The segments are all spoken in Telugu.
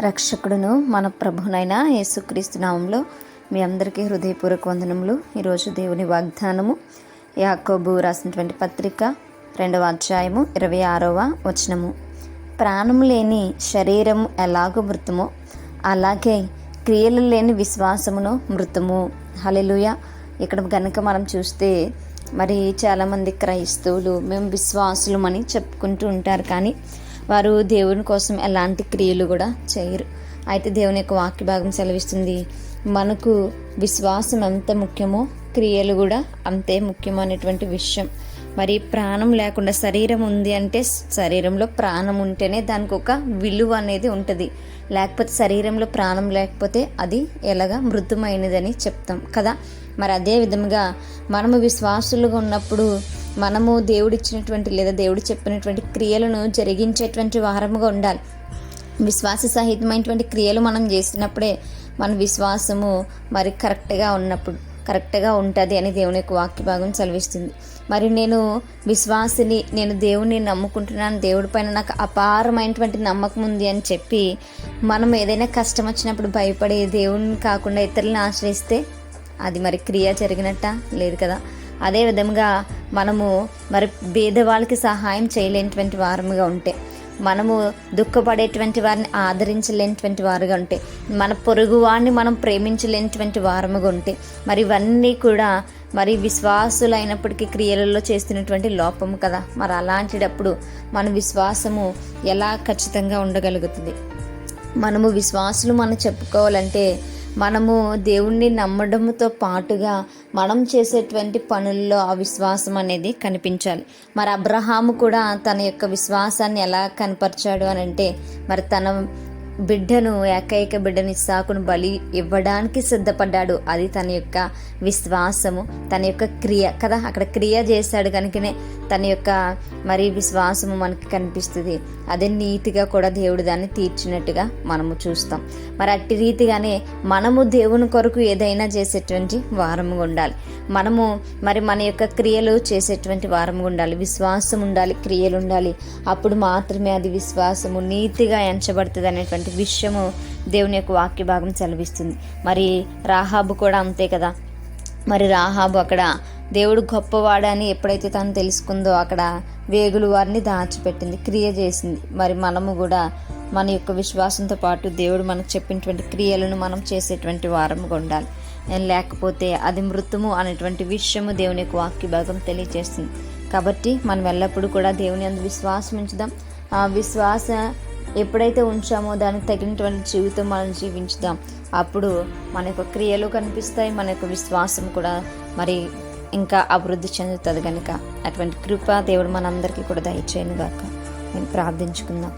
రక్షకుడును మన ప్రభునైన యేసుక్రీస్తు నామంలో మీ అందరికీ హృదయపూర్వక వందనములు. ఈరోజు దేవుని వాగ్దానము యాకోబు రాసినటువంటి పత్రిక రెండవ అధ్యాయము ఇరవై ఆరవ వచనము. ప్రాణం లేని శరీరం ఎలాగో మృతమో అలాగే క్రియలు లేని విశ్వాసమును మృతము. హలెలుయ ఇక్కడ కనుక మనం చూస్తే మరి చాలామంది క్రైస్తవులు మేము విశ్వాసులమని చెప్పుకుంటూ ఉంటారు. కానీ వారు దేవుని కోసం ఎలాంటి క్రియలు కూడా చేయరు. అయితే దేవుని యొక్క వాక్య భాగం సెలవిస్తుంది మనకు విశ్వాసం ఎంత ముఖ్యమో క్రియలు కూడా అంతే ముఖ్యమైనటువంటి విషయం. మరి ప్రాణం లేకుండా శరీరం ఉంది అంటే శరీరంలో ప్రాణం ఉంటేనే దానికి ఒక విలువ అనేది ఉంటుంది. లేకపోతే శరీరంలో ప్రాణం లేకపోతే అది ఎలాగ మృదుమైనదని చెప్తాం కదా. మరి అదే విధంగా మనము విశ్వాసులుగా ఉన్నప్పుడు మనము దేవుడిచ్చినటువంటి లేదా దేవుడు చెప్పినటువంటి క్రియలను జరిగించేటువంటి వారముగా ఉండాలి. విశ్వాస సహితమైనటువంటి క్రియలు మనం చేసినప్పుడే మన విశ్వాసము మరి కరెక్ట్గా ఉన్నప్పుడు కరెక్ట్గా ఉంటుంది అని దేవుని యొక్క వాక్య భాగం సెలవిస్తుంది. మరి నేను విశ్వాసిని నేను దేవుని నమ్ముకుంటున్నాను దేవుడి పైన నాకు అపారమైనటువంటి నమ్మకం ఉంది అని చెప్పి మనం ఏదైనా కష్టం వచ్చినప్పుడు భయపడి దేవుని కాకుండా ఇతరులను ఆశ్రయిస్తే అది మరి క్రియ జరిగినట్ట? లేదు కదా. అదే విధంగా మనము మరి పేదవాళ్ళకి సహాయం చేయలేనటువంటి వారముగా ఉంటే మనము దుఃఖపడేటువంటి వారిని ఆదరించలేనటువంటి వారుగా ఉంటే మన పొరుగు వారిని మనం ప్రేమించలేనటువంటి వారముగా ఉంటే మరి ఇవన్నీ కూడా మరి విశ్వాసులైనప్పటికీ క్రియలలో చేస్తున్నటువంటి లోపము కదా. మరి అలాంటిటప్పుడు మన విశ్వాసము ఎలా ఖచ్చితంగా ఉండగలుగుతుంది? మనము విశ్వాసులు మనం చెప్పుకోవాలంటే మనము దేవుణ్ణి నమ్మడంతో పాటుగా మనం చేసేటువంటి పనుల్లో ఆ విశ్వాసం అనేది కనిపించాలి. మరి అబ్రహాము కూడా తన యొక్క విశ్వాసాన్ని ఎలా కనపరిచాడు అని అంటే మరి తన బిడ్డను ఏకైక బిడ్డని ఇస్సాకును బలి ఇవ్వడానికి సిద్ధపడ్డాడు. అది తన యొక్క విశ్వాసము తన యొక్క క్రియ కదా? అక్కడ క్రియ చేశాడు కనుకనే తన యొక్క మరి విశ్వాసము మనకి కనిపిస్తుంది. అదే నీతిగా కూడా దేవుడు దాన్ని తీర్చినట్టుగా మనము చూస్తాం. మరి అట్టి రీతిగానే మనము దేవుని కొరకు ఏదైనా చేసేటువంటి వారము ఉండాలి. మనము మరి మన యొక్క క్రియలు చేసేటువంటి వారము ఉండాలి. విశ్వాసం ఉండాలి క్రియలు ఉండాలి. అప్పుడు మాత్రమే అది విశ్వాసము నీతిగా ఎంచబడుతుంది అనేటువంటి విషయము దేవుని యొక్క వాక్య భాగం సెలవిస్తుంది. మరి రాహాబు కూడా అంతే కదా. మరి రాహాబు అక్కడ దేవుడు గొప్పవాడని ఎప్పుడైతే తను తెలుసుకుందో అక్కడ వేగులు వారిని దాచిపెట్టింది క్రియ చేసింది. మరి మనము కూడా మన యొక్క విశ్వాసంతో పాటు దేవుడు మనకు చెప్పినటువంటి క్రియలను మనం చేసేటువంటి వారముగా ఉండాలి. లేకపోతే అది మృతము అనేటువంటి విషయము దేవుని యొక్క వాక్య భాగం తెలియజేస్తుంది కాబట్టి మనం ఎల్లప్పుడూ కూడా దేవుని అందు విశ్వాసం ఉంచుదాం. ఆ విశ్వాస ఎప్పుడైతే ఉంచామో దానికి తగినటువంటి జీవితం మనం జీవించుదాం. అప్పుడు మన యొక్క క్రియలు కనిపిస్తాయి మన యొక్క విశ్వాసం కూడా మరి ఇంకా అభివృద్ధి చెందుతుంది కనుక అటువంటి కృప దేవుడు మనందరికీ కూడా దయచేయను గాక. నేను ప్రార్థించుకుందాం.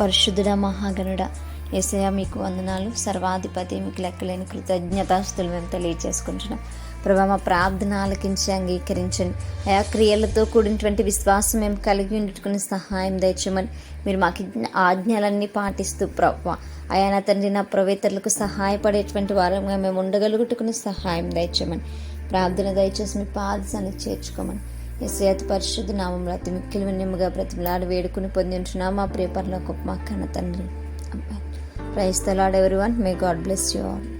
పరిశుద్ధుడ మహాగణుడ ఏసయ మీకు వందనాలు. సర్వాధిపతి మీకు లెక్కలేని కృతజ్ఞతాస్తులు మేము తెలియజేసుకుంటున్నాం ప్రభా మా ప్రార్థన ఆలకించి అంగీకరించండి ఆయా క్రియలతో కూడినటువంటి విశ్వాసం మేము కలిగి ఉండుకుని సహాయం దయచేయమని మీరు మాకు ఆజ్ఞలన్నీ పాటిస్తూ ప్రభా అయా నా తండ్రి నా ప్రవేతలకు సహాయపడేటువంటి వారంగా మేము ఉండగలుగుటుకుని సహాయం దయచేయమని ప్రార్థన దయచేసి మీ పాదశానికి చేర్చుకోమని ఎస్ఐత పరిశుద్ధ నామంలో అతి మిక్కిలి నిమ్మగా ప్రతిమలాడు వేడుకుని పొంది ఉంటున్నా. మా ప్రియపరలో గొప్ప మా కన్న తండ్రి. అబ్బాయి తలాడ్ ఎవరి one may God bless you all